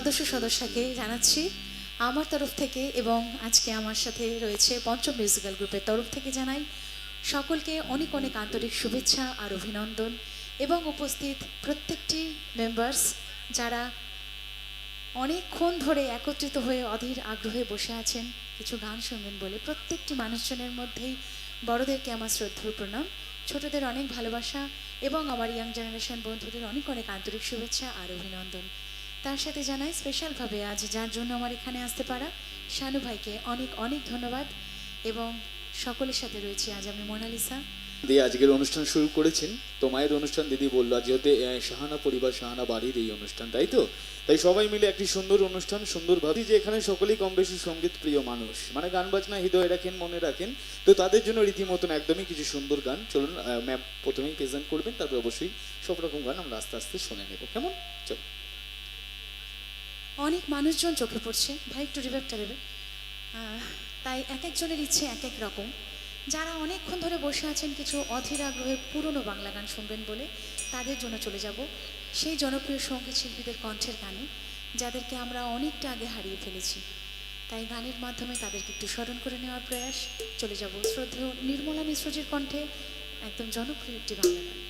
সদস্য সদস্যকে জানাচ্ছি আমার তরফ থেকে এবং আজকে আমার সাথে রয়েছে পঞ্চম মিউজিক্যাল গ্রুপের তরফ থেকে জানাই সকলকে অনেক অনেক আন্তরিক শুভেচ্ছা আর অভিনন্দন এবং উপস্থিত প্রত্যেকটি মেম্বার্স যারা অনেকক্ষণ ধরে একত্রিত হয়ে অধীর আগ্রহে বসে আছেন, কিছু গান শুনবেন বলে প্রত্যেকটি মানুষজনের মধ্যেই বড়দেরকে আমার শ্রদ্ধার প্রণাম? ছোটদের অনেক ভালোবাসা এবং আমার ইয়াং জেনারেশন বন্ধুদের অনেক অনেক আন্তরিক শুভেচ্ছা আর অভিনন্দন। তার সাথে জানাই স্পেশালভাবে আজ যার জন্য আমার এখানে আসতে পারা শানু ভাইকে অনেক অনেক ধন্যবাদ এবং সকলের সাথে রয়েছি আজ আমি মোনালিসা। দিয়ে আজকের অনুষ্ঠান শুরু করেছেন। তো মায়ের অনুষ্ঠান দিদি বলল যেহেতু শাহানা পরিবার, শাহানা বাড়ির এই অনুষ্ঠান, তাই তো? তাই সবাই মিলে একটি সুন্দর অনুষ্ঠান, সুন্দর ভাবি, যে এখানে সকলেই কম বেশি সংগীত প্রিয় মানুষ। মানে গান বাজনা হৃদয় রাখেন, মনে রাখেন। তো তাদের জন্য রীতিমতন একদমই কিছু সুন্দর গান। চলুন ম্যাম প্রথমেই প্রেজেন্ট করবেন, তারপর অবশ্যই সব রকম গান আমরা আস্তে আস্তে শুনে নেব। কেমন? চলো। অনেক মানুষজন চোখে পড়ছে। ভাই, একটু রিভাইভটা দেবে। তাই এক একজনের ইচ্ছে এক এক রকম। যারা অনেকক্ষণ ধরে বসে আছেন, কিছু অধীর আগ্রহে পুরনো বাংলা গান শুনবেন বলে তাদের জন্য চলে যাব সেই জনপ্রিয় সংগীত শিল্পীদের কণ্ঠের গানে, যাদেরকে আমরা অনেকটা আগে হারিয়ে ফেলেছি। তাই গানের মাধ্যমে তাদেরকে একটু স্মরণ করে নেওয়ার প্রয়াস, চলে যাব শ্রদ্ধেয় নির্মলা মিশ্রজির কণ্ঠে একদম জনপ্রিয় একটি বাংলা গান।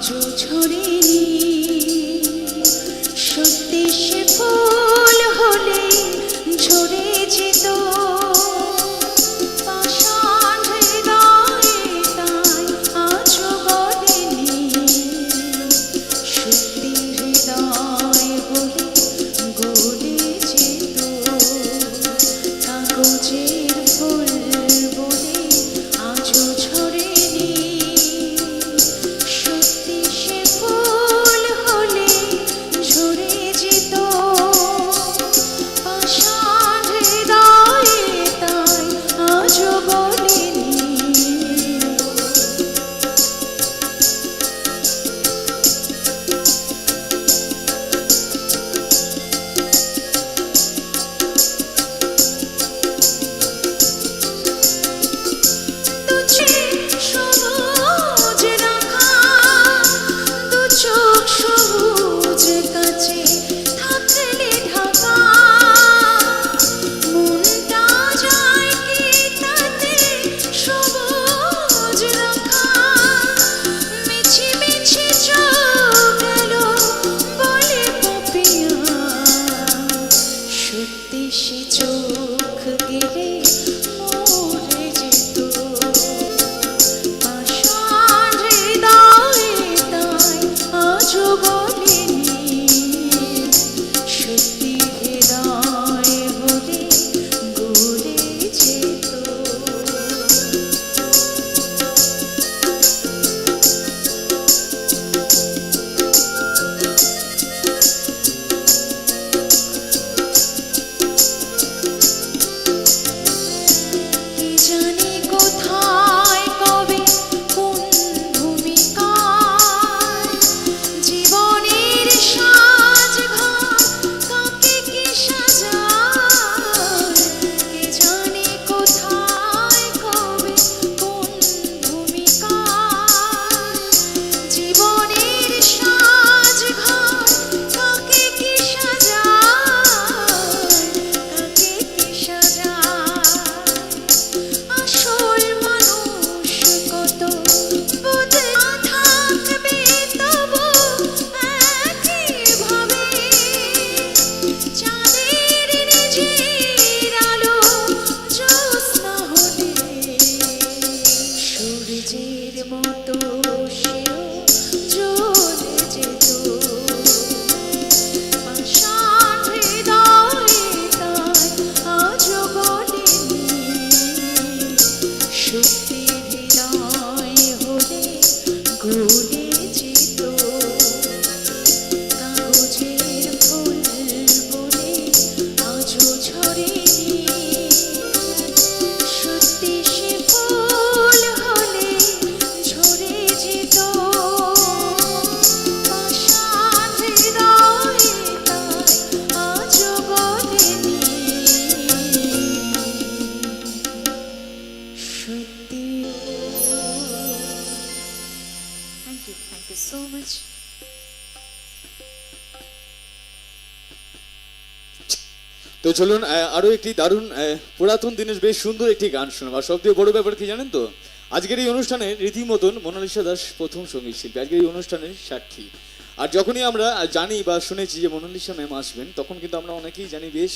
আজও ঝরেনি thank you. Thank you so much. তো চলুন আহ, আরও একটি দারুণ পুরাতন দিনের বেশ সুন্দর একটি গান শুনুন আর সব থেকে বড় ব্যাপার কি জানেন তো আজকের এই অনুষ্ঠানে রীতিমতন মোনালিসা দাস প্রথম সংগীত শিল্পী আজকের এই অনুষ্ঠানের সাক্ষী আর যখনই আমরা জানি বা শুনেছি যে মোনালিসা ম্যাম আসবেন, তখন কিন্তু আমরা অনেকেই জানি বেশ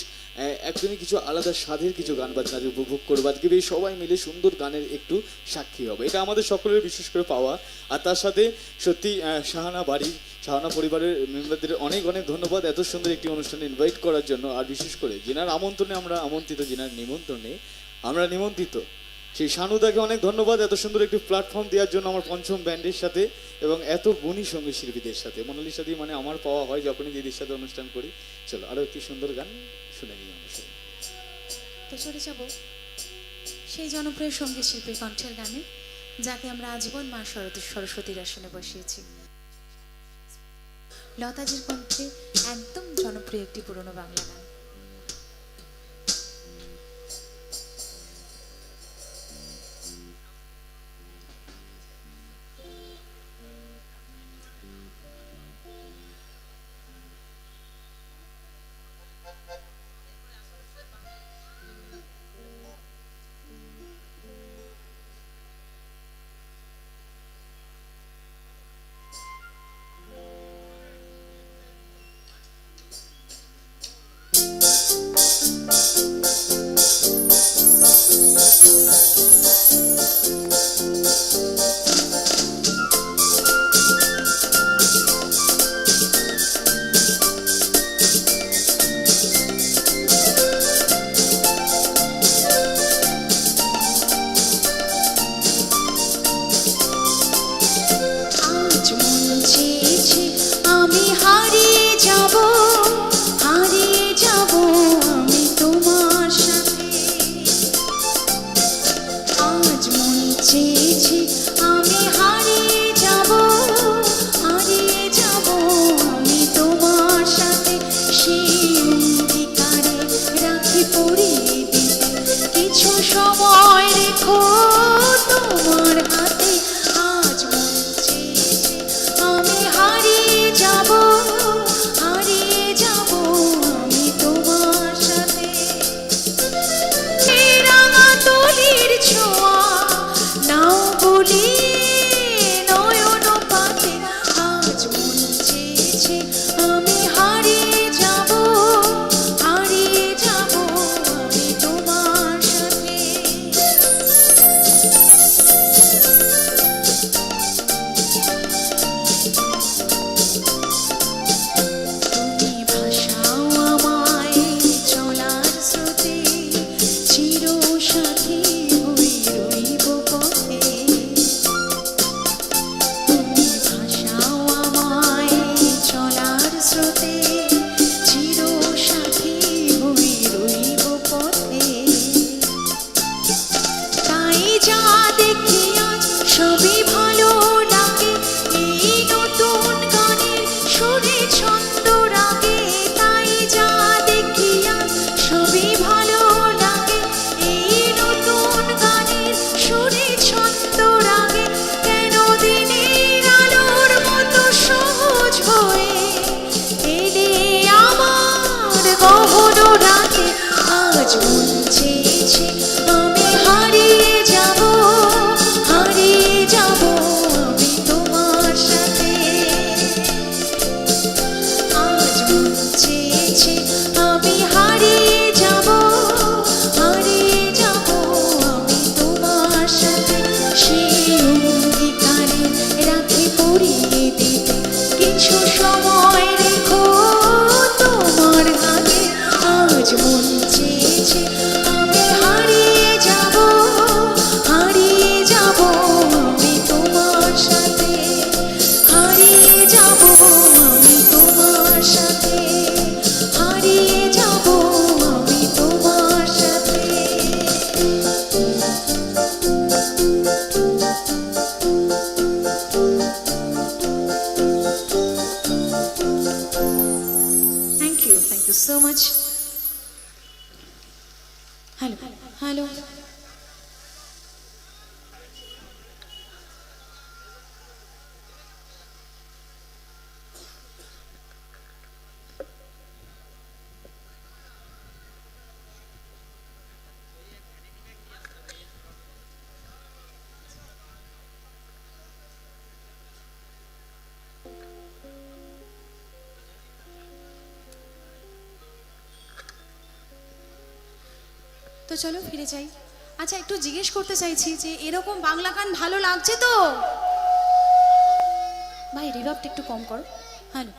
একদমই কিছু আলাদা স্বাদের কিছু গান বাজনা উপভোগ করব। আজকে বেশ সবাই মিলে সুন্দর গানের একটু সাক্ষী হবে। এটা আমাদের সকলের বিশেষ করে পাওয়া। আর তার সাথে সত্যি শাহানা বাড়ি, শাহানা পরিবারের মেম্বারদের অনেক অনেক ধন্যবাদ এত সুন্দর একটি অনুষ্ঠানে ইনভাইট করার জন্য। আর বিশেষ করে, যিনার আমন্ত্রণে আমরা আমন্ত্রিত, যিনার নিমন্ত্রণে আমরা নিমন্ত্রিত। সেই শানুদাকে অনেক ধন্যবাদ এত সুন্দর একটি প্ল্যাটফর্ম দেওয়ার জন্য আমার পঞ্চম ব্যান্ডের সাথে এবং এত গুণী সংগীত শিল্পীদের সাথে। মনালির দি মানে আমার পাওয়া হয় যখনই দিদির সাথে অনুষ্ঠান করি। চলো, আরও একটি সুন্দর গান শুনে নিই তো চলে যাব সেই জনপ্রিয় সংগীত শিল্পীর কণ্ঠের গানে, যাকে আমরা আজীবন মা সরস্বতীর আসনে বসিয়েছি। লতাজির কণ্ঠে একদম জনপ্রিয় একটি পুরনো বাংলা গান। তো চলো ফিরে যাই। আচ্ছা একটু জিজ্ঞেস করতে চাইছি যে এরকম বাংলা গান ভালো লাগছে তো? ভাই রিভাবটা একটু কম করো। হ্যালো।